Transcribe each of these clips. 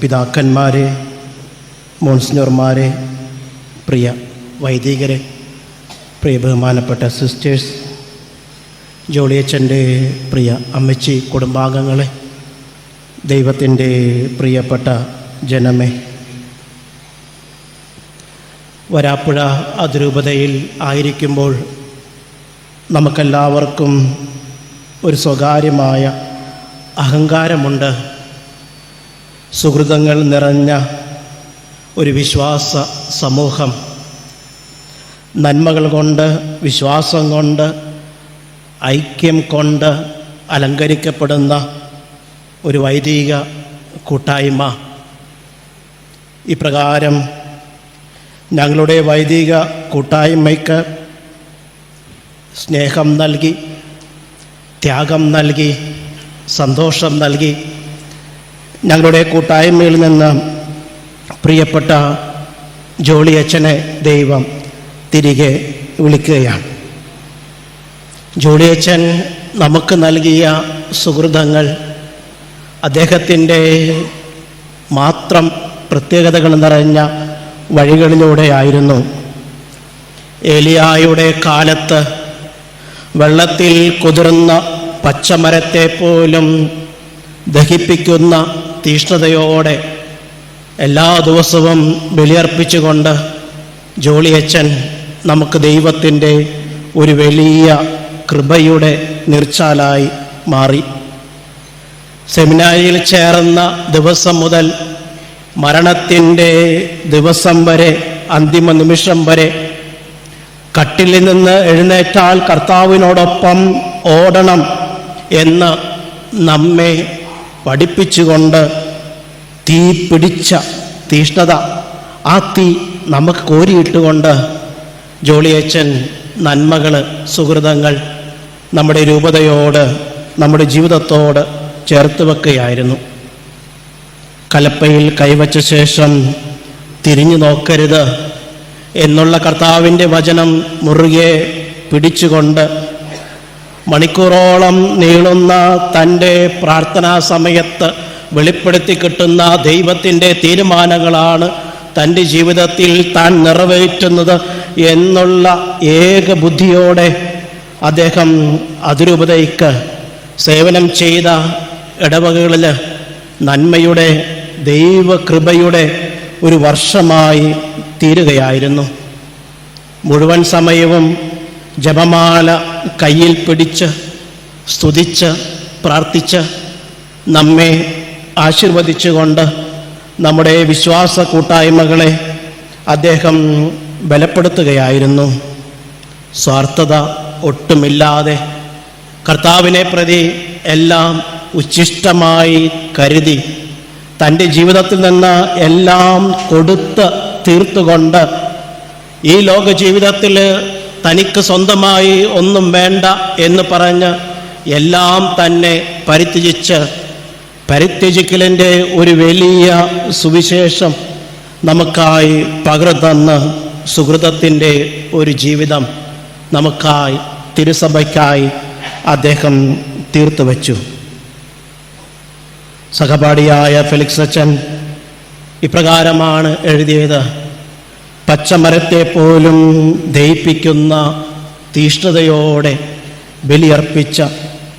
പിതാക്കന്മാരെ മോൺസിനോർമാരെ പ്രിയ വൈദികരെ പ്രിയ ബഹുമാനപ്പെട്ട സിസ്റ്റേഴ്സ് ജോളിയച്ചന്റെ പ്രിയ അമ്മച്ചി കുടുംബാംഗങ്ങളെ ദൈവത്തിന്റെ പ്രിയപ്പെട്ട ജനമേ. വരാപ്പുഴ അതിരൂപതയിൽ ആയിരിക്കുമ്പോൾ നമുക്കെല്ലാവർക്കും ഒരു സ്വകാര്യമായ അഹങ്കാരമുണ്ട്. സുഹൃതങ്ങൾ നിറഞ്ഞ ഒരു വിശ്വാസ സമൂഹം. നന്മകൾ കൊണ്ട് വിശ്വാസം കൊണ്ട് ഐക്യം കൊണ്ട് അലങ്കരിക്കപ്പെടുന്ന ഒരു വൈദിക കൂട്ടായ്മ. ഇപ്രകാരം ഞങ്ങളുടെ വൈദിക കൂട്ടായ്മയ്ക്ക് സ്നേഹം നൽകി ത്യാഗം നൽകി സന്തോഷം നൽകി ഞങ്ങളുടെ കൂട്ടായ്മയിൽ നിന്ന് പ്രിയപ്പെട്ട ജോളിയച്ഛനെ ദൈവം തിരികെ വിളിക്കുകയാണ്. ജോളിയച്ഛൻ നമുക്ക് നൽകിയ സുഹൃതങ്ങൾ അദ്ദേഹത്തിന്റെ മാത്രം പ്രത്യേകതകൾ നിറഞ്ഞ വഴികളിലൂടെയായിരുന്നു ഏലിയായുടെ കാലത്ത് വെള്ളത്തിൽ കുതിർന്ന പച്ചമരത്തെ പോലും ദഹിപ്പിക്കുന്ന തീഷ്ണതയോടെ എല്ലാ ദിവസവും ബലിയർപ്പിച്ചുകൊണ്ട് ജോളിയച്ചൻ നമുക്ക് ദൈവത്തിന്റെ ഒരു വലിയ കൃപയുടെ നിർച്ചാലായി മാറി. സെമിനാരിയിൽ ചേർന്ന ദിവസം മുതൽ മരണത്തിന്റെ ദിവസം വരെ അന്തിമ നിമിഷം വരെ കട്ടിലിൽ നിന്ന് എഴുന്നേറ്റാൽ കർത്താവിനോടൊപ്പം ഓടണം എന്ന് നമ്മെ പഠിപ്പിച്ചുകൊണ്ട് തീ പിടിച്ച തീഷ്ണത ആ തീ നമുക്ക് കോരിയിട്ടുകൊണ്ട് ജോളിയച്ചൻ നന്മകൾ സുഹൃതങ്ങൾ നമ്മുടെ രൂപതയോട് നമ്മുടെ ജീവിതത്തോട് ചേർത്ത് വെക്കുകയായിരുന്നു. കലപ്പയിൽ കൈവച്ച ശേഷം തിരിഞ്ഞു നോക്കരുത് എന്നുള്ള കർത്താവിന്റെ വചനം മുറുകെ പിടിച്ചുകൊണ്ട് മണിക്കൂറോളം നീളുന്ന തന്റെ പ്രാർത്ഥനാ സമയത്ത് വെളിപ്പെടുത്തി കിട്ടുന്ന ദൈവത്തിന്റെ തീരുമാനങ്ങളാണ് തന്റെ ജീവിതത്തിൽ താൻ നിറവേറ്റുന്നത് എന്നുള്ള ഏക ബുദ്ധിയോടെ അദ്ദേഹം അതിരൂപതയ്ക്ക് സേവനം ചെയ്ത ഇടവകകളിൽ നന്മയുടെ ദൈവകൃപയുടെ ഒരു വർഷമായി തീരുകയായിരുന്നു. മുഴുവൻ സമയവും ജപമാല കയ്യിൽ പിടിച്ച് സ്തുതിച്ച് പ്രാർത്ഥിച്ച് നമ്മെ ആശീർവദിച്ചുകൊണ്ട് നമ്മുടെ വിശ്വാസ കൂട്ടായ്മകളെ അദ്ദേഹം ബലപ്പെടുത്തുകയായിരുന്നു. സ്വാർത്ഥത ഒട്ടുമില്ലാതെ കർത്താവിനെ പ്രതി എല്ലാം ഉച്ഛിഷ്ടമായി കരുതി തന്റെ ജീവിതത്തിൽ നിന്ന് എല്ലാം കൊടുത്ത് തീർത്തുകൊണ്ട് ഈ ലോക ജീവിതത്തിൽ തനിക്ക് സ്വന്തമായി ഒന്നും വേണ്ട എന്ന് പറഞ്ഞ് എല്ലാം തന്നെ പരിത്യജിച്ച് പരിത്യജിക്കലിന്റെ ഒരു വലിയ സുവിശേഷം നമുക്കായി പകർത്തന്ന് സുഹൃതത്തിന്റെ ഒരു ജീവിതം നമുക്കായി തിരുസഭയ്ക്കായി അദ്ദേഹം തീർത്തു വച്ചു. സഹപാഠിയായ ഫെലിക്സ് അച്ഛൻ ഇപ്രകാരമാണ് എഴുതിയത്. പച്ചമരത്തെ പോലും ദയിപ്പിക്കുന്ന തീഷ്ണതയോടെ ബലിയർപ്പിച്ച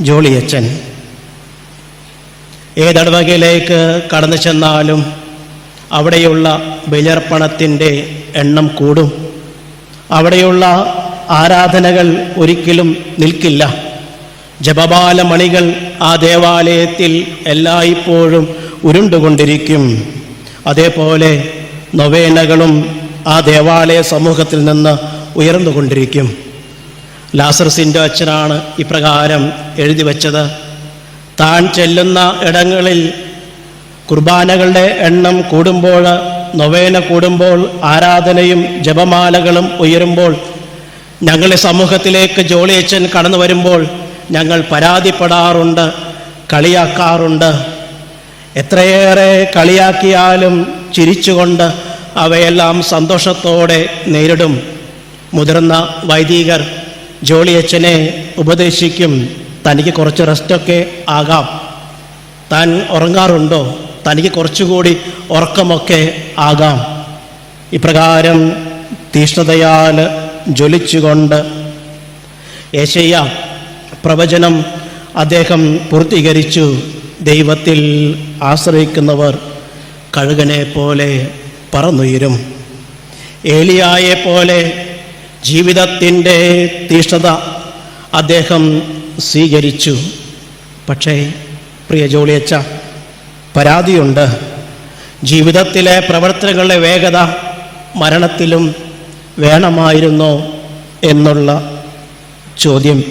ജോളിയച്ചൻ ഏതടവകയിലേക്ക് കടന്നു ചെന്നാലും അവിടെയുള്ള ബലിയർപ്പണത്തിന്റെ എണ്ണം കൂടും. അവിടെയുള്ള ആരാധനകൾ ഒരിക്കലും നിൽക്കില്ല. ജപബാലമണികൾ ആ ദേവാലയത്തിൽ എല്ലായ്പ്പോഴും ഉരുണ്ടുകൊണ്ടിരിക്കും. അതേപോലെ നൊവേനകളും ആ ദേവാലയ സമൂഹത്തിൽ നിന്ന് ഉയർന്നുകൊണ്ടിരിക്കും. ലാസർസിന്റെ അച്ഛനാണ് ഇപ്രകാരം എഴുതി വച്ചത്. താൻ ചെല്ലുന്ന ഇടങ്ങളിൽ കുർബാനകളുടെ എണ്ണം കൂടുമ്പോൾ നൊവേന കൂടുമ്പോൾ ആരാധനയും ജപമാലകളും ഉയരുമ്പോൾ ഞങ്ങളുടെ സമൂഹത്തിലേക്ക് ജോളിയച്ചൻ കടന്നു വരുമ്പോൾ ഞങ്ങൾ പരാതിപ്പെടാറുണ്ട് കളിയാക്കാറുണ്ട്. എത്രയേറെ കളിയാക്കിയാലും ചിരിച്ചുകൊണ്ട് അവയെല്ലാം സന്തോഷത്തോടെ നേരിടും. മുതിർന്ന വൈദികർ ജോളിയച്ഛനെ ഉപദേശിക്കും. തനിക്ക് കുറച്ച് റെസ്റ്റൊക്കെ ആകാം. താൻ ഉറങ്ങാറുണ്ടോ? തനിക്ക് കുറച്ചുകൂടി ഉറക്കമൊക്കെ ആകാം. ഇപ്രകാരം തീഷ്ണതയാൽ ജ്വലിച്ചുകൊണ്ട് യേശയ്യ പ്രവചനം അദ്ദേഹം പൂർത്തീകരിച്ചു. ദൈവത്തിൽ ആശ്രയിക്കുന്നവർ കഴുകനെ പോലെ പറന്നുയരും. ഏലിയായെ പോലെ ജീവിതത്തിന്റെ തീഷ്ണത അദ്ദേഹം സ്വീകരിച്ചു. പക്ഷേ പ്രിയ ജോളിയച്ച പരാതിയുണ്ട്. ജീവിതത്തിലെ പ്രവർത്തനങ്ങളുടെ വേഗത മരണത്തിലും വേണമായിരുന്നോ എന്നുള്ള ചോദ്യം.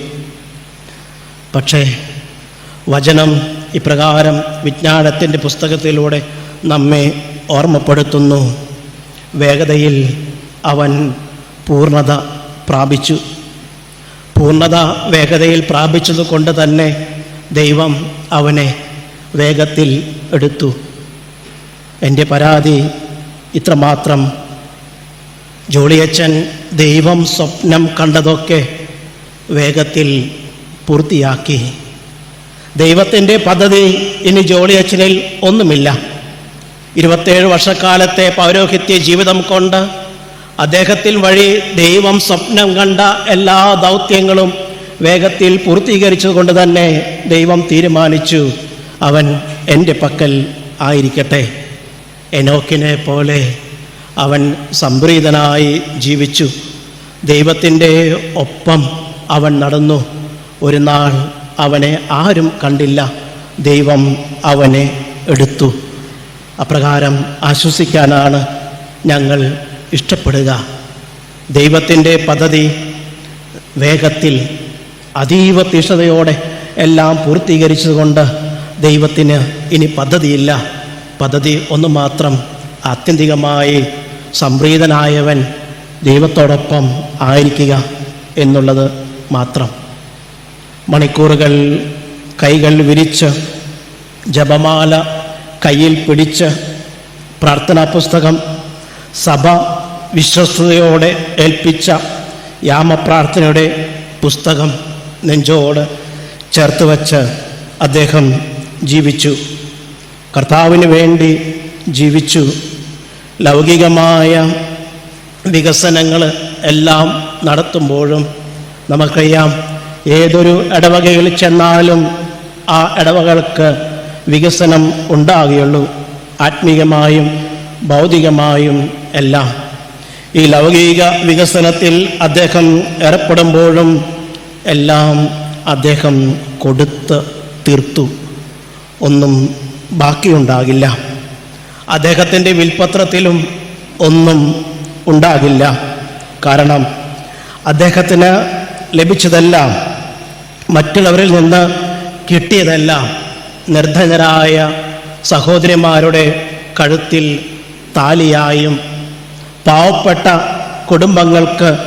പക്ഷേ വചനം ഇപ്രകാരം വിജ്ഞാനത്തിന്റെ പുസ്തകത്തിലൂടെ നമ്മെ ഓർമ്മപ്പെടുത്തുന്നു. വേഗതയിൽ അവൻ പൂർണത പ്രാപിച്ചു. പൂർണത വേഗതയിൽ പ്രാപിച്ചതുകൊണ്ട് തന്നെ ദൈവം അവനെ വേഗത്തിൽ എടുത്തു. എന്റെ പരാതി ഇത്രമാത്രം. ജോളിയച്ചൻ ദൈവം സ്വപ്നം കണ്ടതൊക്കെ വേഗത്തിൽ പൂർത്തിയാക്കി. ദൈവത്തിന്റെ പദ്ധതി ഇനി ജോളിയച്ചനിൽ ഒന്നുമില്ല. ഇരുപത്തേഴ് വർഷക്കാലത്തെ പൗരോഹിത്യ ജീവിതം കൊണ്ട് അദ്ദേഹത്തിൽ വഴി ദൈവം സ്വപ്നം കണ്ട എല്ലാ ദൗത്യങ്ങളും വേഗത്തിൽ പൂർത്തീകരിച്ചതുകൊണ്ട് തന്നെ ദൈവം തീരുമാനിച്ചു. അവൻ എന്റെ പക്കൽ ആയിരിക്കട്ടെ. എനോക്കിനെ പോലെ അവൻ സംപ്രീതനായി ജീവിച്ചു. ദൈവത്തിന്റെ ഒപ്പം അവൻ നടന്നു. ഒരു നാൾ അവനെ ആരും കണ്ടില്ല. ദൈവം അവനെ എടുത്തു. അപ്രകാരം ആശ്വസിക്കാനാണ് ഞങ്ങൾ ഇഷ്ടപ്പെടുക. ദൈവത്തിന്റെ പദ്ധതി വേഗത്തിൽ അതീവ തീഷ്ണതയോടെ എല്ലാം പൂർത്തീകരിച്ചതുകൊണ്ട് ദൈവത്തിന് ഇനി പദ്ധതിയില്ല. പദ്ധതി ഒന്ന് മാത്രം ആത്യന്തികമായി സംപ്രീതനായവൻ ദൈവത്തോടൊപ്പം ആയിരിക്കുക എന്നുള്ളത് മാത്രം. മണിക്കൂറുകൾ കൈകൾ വിരിച്ച് ജപമാല കയ്യിൽ പിടിച്ച് പ്രാർത്ഥനാ പുസ്തകം സഭ വിശ്വസ്തയോടെ ഏൽപ്പിച്ച യാമപ്രാർത്ഥനയുടെ പുസ്തകം നെഞ്ചോട് ചേർത്ത് വച്ച് അദ്ദേഹം ജീവിച്ചു. കർത്താവിന് വേണ്ടി ജീവിച്ചു. ലൗകികമായ വികസനങ്ങൾ എല്ലാം നടത്തുമ്പോഴും നമുക്കറിയാം ഏതൊരു ഇടവകയിൽ ചെന്നാലും ആ ഇടവകൾക്ക് വികസനം ഉണ്ടാകുകയുള്ളൂ. ആത്മീയമായും ഭൗതികമായും എല്ലാം. ഈ ലൗകിക വികസനത്തിൽ അദ്ദേഹം ഏർപ്പെടുമ്പോഴും എല്ലാം അദ്ദേഹം കൊടുത്ത് തീർത്തു. ഒന്നും ബാക്കിയുണ്ടാകില്ല. അദ്ദേഹത്തിന്റെ വിൽപത്രത്തിലും ഒന്നും ഉണ്ടാകില്ല. കാരണം അദ്ദേഹത്തിന് ലഭിച്ചതെല്ലാം മറ്റുള്ളവരിൽ നിന്ന് കിട്ടിയതെല്ലാം നിർധനരായ സഹോദരിമാരുടെ കഴുത്തിൽ താലിയായും പാവപ്പെട്ട കുടുംബങ്ങൾക്ക്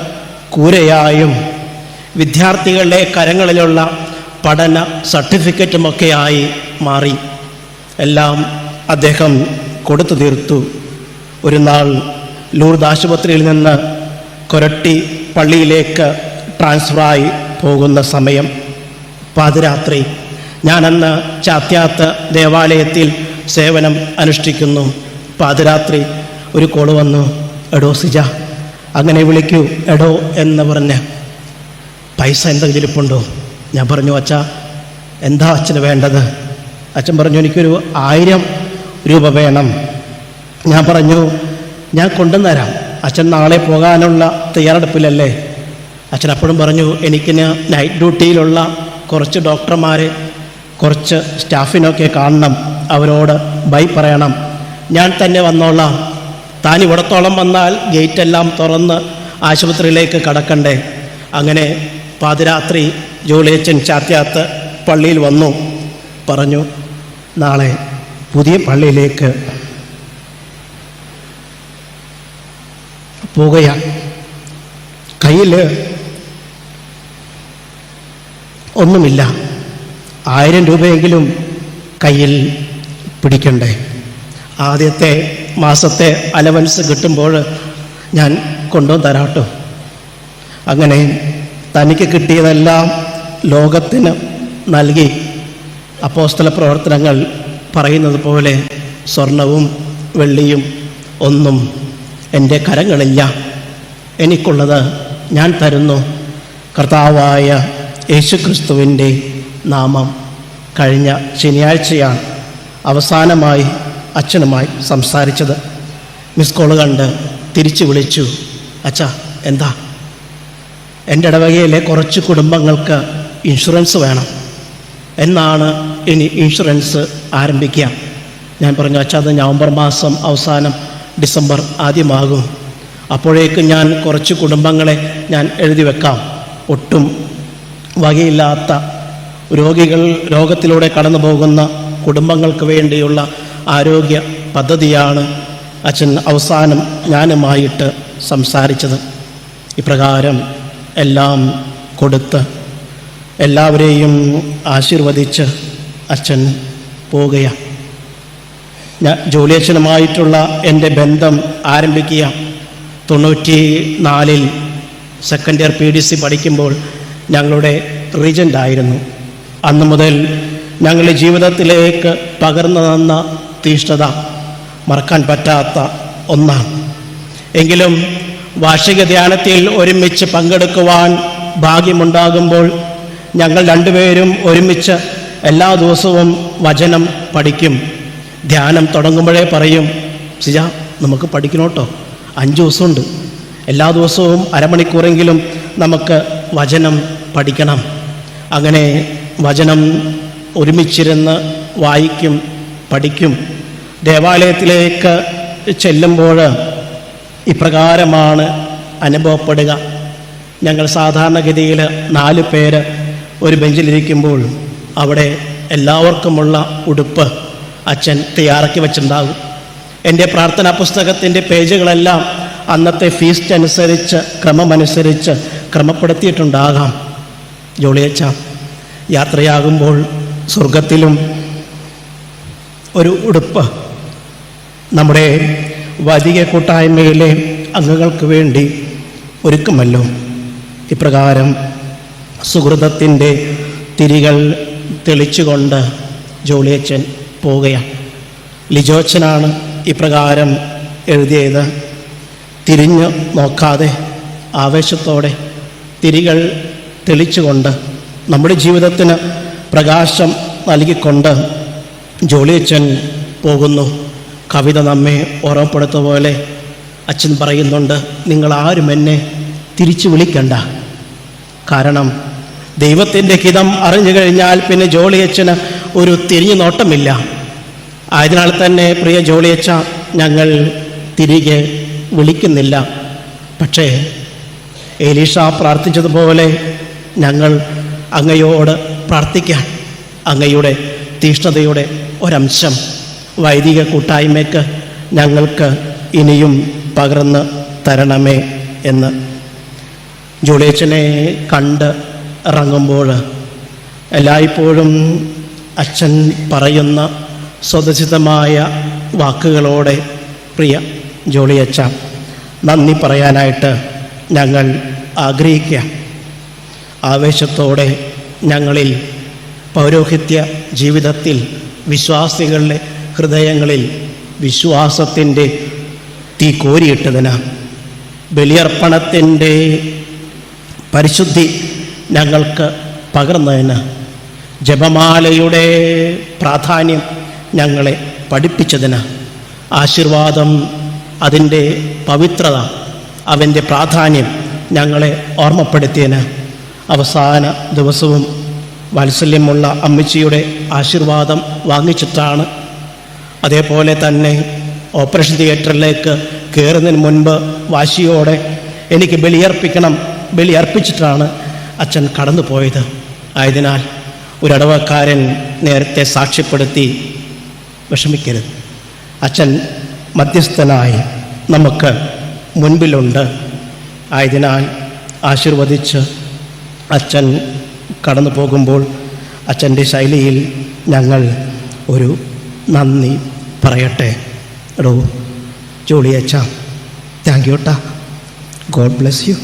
കൂരയായും വിദ്യാർത്ഥികളുടെ കരങ്ങളിലുള്ള പഠന സർട്ടിഫിക്കറ്റുമൊക്കെയായി മാറി. എല്ലാം അദ്ദേഹം കൊടുത്തു തീർത്തു. ഒരു നാൾ ലൂർദ് ആശുപത്രിയിൽ നിന്ന് കൊരട്ടി പള്ളിയിലേക്ക് ട്രാൻസ്ഫറായി പോകുന്ന സമയം പാതിരാത്രി. ഞാനന്ന് ചാത്യാത്ത് ദേവാലയത്തിൽ സേവനം അനുഷ്ഠിക്കുന്നു. പാതിരാത്രി ഒരു കോൾ വന്നു. എടോ സിജ അങ്ങനെ വിളിക്കൂ. എടോ എന്ന് പറഞ്ഞ്. പൈസ എന്തെങ്കിലും ഇരിപ്പുണ്ടോ ഞാൻ പറഞ്ഞു അച്ഛ എന്താ അച്ഛന് വേണ്ടത്? അച്ഛൻ പറഞ്ഞു എനിക്കൊരു ആയിരം രൂപ വേണം. ഞാൻ പറഞ്ഞു ഞാൻ കൊണ്ടുവന്നരാം. അച്ഛൻ നാളെ പോകാനുള്ള തയ്യാറെടുപ്പിലല്ലേ? അച്ഛൻ അപ്പോഴും പറഞ്ഞു എനിക്കിന് നൈറ്റ് ഡ്യൂട്ടിയിലുള്ള കുറച്ച് ഡോക്ടർമാരെ കുറച്ച് സ്റ്റാഫിനൊക്കെ കാണണം അവരോട് ബൈ പറയണം. ഞാൻ തന്നെ വന്നോളാം. താൻ ഇവിടത്തോളം വന്നാൽ ഗേറ്റെല്ലാം തുറന്ന് ആശുപത്രിയിലേക്ക് കടക്കണ്ടേ. അങ്ങനെ പാതിരാത്രി ജോളിയച്ചൻ ചാത്യാത്ത് പള്ളിയിൽ വന്നു. പറഞ്ഞു നാളെ പുതിയ പള്ളിയിലേക്ക് പോകുകയാണ് കയ്യിൽ ഒന്നുമില്ല. ആയിരം രൂപയെങ്കിലും കയ്യിൽ പിടിക്കണ്ടേ? ആദ്യത്തെ മാസത്തെ അലവൻസ് കിട്ടുമ്പോൾ ഞാൻ കൊണ്ടുവന്ന് തരാട്ടോ. അങ്ങനെ തനിക്ക് കിട്ടിയതെല്ലാം ലോകത്തിന് നൽകി. അപ്പോസ്തല പ്രവർത്തനങ്ങൾ പറയുന്നത് പോലെ സ്വർണവും വെള്ളിയും ഒന്നും എന്റെ കരങ്ങളില്ല. എനിക്കുള്ളത് ഞാൻ തരുന്നു. കർത്താവായ യേശുക്രിസ്തുവിന്റെ നാമം കഴിഞ്ഞ ശനിയാഴ്ചയാണ് അവസാനമായി അച്ഛനുമായി സംസാരിച്ചത്. മിസ് കോൾ കണ്ട് തിരിച്ചു വിളിച്ചു അച്ഛ എന്താ? എന്റെ ഇടവകയിലെ കുറച്ച് കുടുംബങ്ങൾക്ക് ഇൻഷുറൻസ് വേണം. എന്നാണ് ഇനി ഇൻഷുറൻസ് ആരംഭിക്കുക. ഞാൻ പറഞ്ഞു അച്ഛാ അത് നവംബർ മാസം അവസാനം ഡിസംബർ ആദ്യമാകും. അപ്പോഴേക്കും ഞാൻ കുറച്ച് കുടുംബങ്ങളെ ഞാൻ എഴുതി വെക്കാം. ഒട്ടും വകയില്ലാത്ത രോഗികൾ രോഗത്തിലൂടെ കടന്നു പോകുന്ന കുടുംബങ്ങൾക്ക് വേണ്ടിയുള്ള ആരോഗ്യ പദ്ധതിയാണ് അച്ഛൻ അവസാനം ഞാനുമായിട്ട് സംസാരിച്ചത്. ഇപ്രകാരം എല്ലാം കൊടുത്ത് എല്ലാവരെയും ആശീർവദിച്ച് അച്ഛൻ പോവുകയാണ് ഞാൻ ജോലിയച്ഛനുമായിട്ടുള്ള എന്റെ ബന്ധം ആരംഭിക്കുക. തൊണ്ണൂറ്റി നാലിൽ second year P D C പഠിക്കുമ്പോൾ ഞങ്ങളുടെ റീജന്റ് ആയിരുന്നു. അന്ന് മുതൽ ഞങ്ങളുടെ ജീവിതത്തിലേക്ക് പകർന്നു തന്ന തീഷ്ണത മറക്കാൻ പറ്റാത്ത ഒന്നാണ്. എങ്കിലും വാർഷിക ധ്യാനത്തിൽ ഒരുമിച്ച് പങ്കെടുക്കുവാൻ ഭാഗ്യമുണ്ടാകുമ്പോൾ ഞങ്ങൾ രണ്ടുപേരും ഒരുമിച്ച് എല്ലാ ദിവസവും വചനം പഠിക്കും. ധ്യാനം തുടങ്ങുമ്പോഴേ പറയും സിജ നമുക്ക് പഠിക്കണോട്ടോ? അഞ്ച് ദിവസമുണ്ട്. എല്ലാ ദിവസവും അരമണിക്കൂറെങ്കിലും നമുക്ക് വചനം പഠിക്കണം. അങ്ങനെ വചനം ഒരുമിച്ചിരുന്ന് വായിക്കും പഠിക്കും. ദേവാലയത്തിലേക്ക് ചെല്ലുമ്പോൾ ഇപ്രകാരമാണ് അനുഭവപ്പെടുക. ഞങ്ങൾ സാധാരണഗതിയിൽ നാല് പേര് ഒരു ബെഞ്ചിലിരിക്കുമ്പോൾ അവിടെ എല്ലാവർക്കുമുള്ള ഉടുപ്പ് അച്ഛൻ തയ്യാറാക്കി വെച്ചിട്ടുണ്ടാകും. എന്റെ പ്രാർത്ഥനാ പുസ്തകത്തിന്റെ പേജുകളെല്ലാം അന്നത്തെ ഫീസ്റ്റ് അനുസരിച്ച് ക്രമമനുസരിച്ച് ക്രമപ്പെടുത്തിയിട്ടുണ്ടാകാം. ജോളിയച്ച യാത്രയാകുമ്പോൾ സ്വർഗത്തിലും ഒരു ഉടുപ്പ് നമ്മുടെ വധിക കൂട്ടായ്മയിലെ അംഗങ്ങൾക്ക് വേണ്ടി ഒരുക്കുമല്ലോ. ഇപ്രകാരം സുഹൃതത്തിന്റെ തിരികൾ തെളിച്ചുകൊണ്ട് ജോളിയച്ചൻ പോവുകയാണ്. ലിജോച്ചനാണ് ഇപ്രകാരം എഴുതിയത്. തിരിഞ്ഞു നോക്കാതെ ആവേശത്തോടെ തിരികൾ തെളിച്ചുകൊണ്ട് നമ്മുടെ ജീവിതത്തിന് പ്രകാശം നൽകിക്കൊണ്ട് ജോളിയച്ചൻ പോകുന്നു. കവിത നമ്മെ ഓർമ്മപ്പെടുത്ത പോലെ അച്ഛൻ പറയുന്നുണ്ട് നിങ്ങൾ ആരും എന്നെ തിരിച്ചു വിളിക്കണ്ട. കാരണം ദൈവത്തിന്റെ ഹിതം അറിഞ്ഞു കഴിഞ്ഞാൽ പിന്നെ ജോളിയച്ചന് ഒരു തിരിഞ്ഞു നോട്ടമില്ല. ആയതിനാൽ തന്നെ പ്രിയ ജോളിയച്ച ഞങ്ങൾ തിരികെ വിളിക്കുന്നില്ല. പക്ഷേ എലീഷ പ്രാർത്ഥിച്ചതുപോലെ ഞങ്ങൾ അങ്ങയോട് പ്രാർത്ഥിക്കാൻ. അങ്ങയുടെ തീഷ്ണതയുടെ ഒരംശം. വൈദിക കൂട്ടായ്മയ്ക്ക് ഞങ്ങൾക്ക് ഇനിയും പകർന്ന് തരണമേ എന്ന്. ജൂളിയച്ചനെ കണ്ട് ഇറങ്ങുമ്പോൾ എല്ലായ്പ്പോഴും അച്ഛൻ പറയുന്ന സ്വതസിദ്ധമായ വാക്കുകളോടെ പ്രിയ ജോളിയച്ച നന്ദി പറയാനായിട്ട് ഞങ്ങൾ ആഗ്രഹിക്കുക ആവേശത്തോടെ ഞങ്ങളിൽ പൗരോഹിത്യ ജീവിതത്തിൽ വിശ്വാസികളുടെ ഹൃദയങ്ങളിൽ വിശ്വാസത്തിന്റെ തീ കോരിയിട്ടതിന്. ബലിയർപ്പണത്തിന്റെ പരിശുദ്ധി ഞങ്ങൾക്ക് പകർന്നതിന്. ജപമാലയുടെ പ്രാധാന്യം ഞങ്ങളെ പഠിപ്പിച്ചതിന്. ആശീർവാദം അതിന്റെ പവിത്രത അവന്റെ പ്രാധാന്യം ഞങ്ങളെ ഓർമ്മപ്പെടുത്തിയതിന്. അവസാന ദിവസവും വാത്സല്യമുള്ള അമ്മച്ചിയുടെ ആശീർവാദം വാങ്ങിച്ചിട്ടാണ്. അതേപോലെ തന്നെ ഓപ്പറേഷൻ തിയേറ്ററിലേക്ക് കയറുന്നതിന് മുൻപ് വാശിയോടെ എനിക്ക് ബലിയർപ്പിക്കണം ബലിയർപ്പിച്ചിട്ടാണ് അച്ഛൻ കടന്നു പോയത് ആയതിനാൽ ഒരടവക്കാരൻ നേരത്തെ സാക്ഷ്യപ്പെടുത്തി വിഷമിക്കരുത്. അച്ഛൻ മധ്യസ്ഥനായി നമുക്ക് മുൻപിലുണ്ട്. ആയതിനാൽ ആശീർവദിച്ച് അച്ഛൻ കടന്നു പോകുമ്പോൾ അച്ഛന്റെ ശൈലിയിൽ ഞങ്ങൾ ഒരു നന്ദി പറയട്ടെ. എടോ ജോളി അച്ഛ താങ്ക് യു ട്ടാ. God bless you.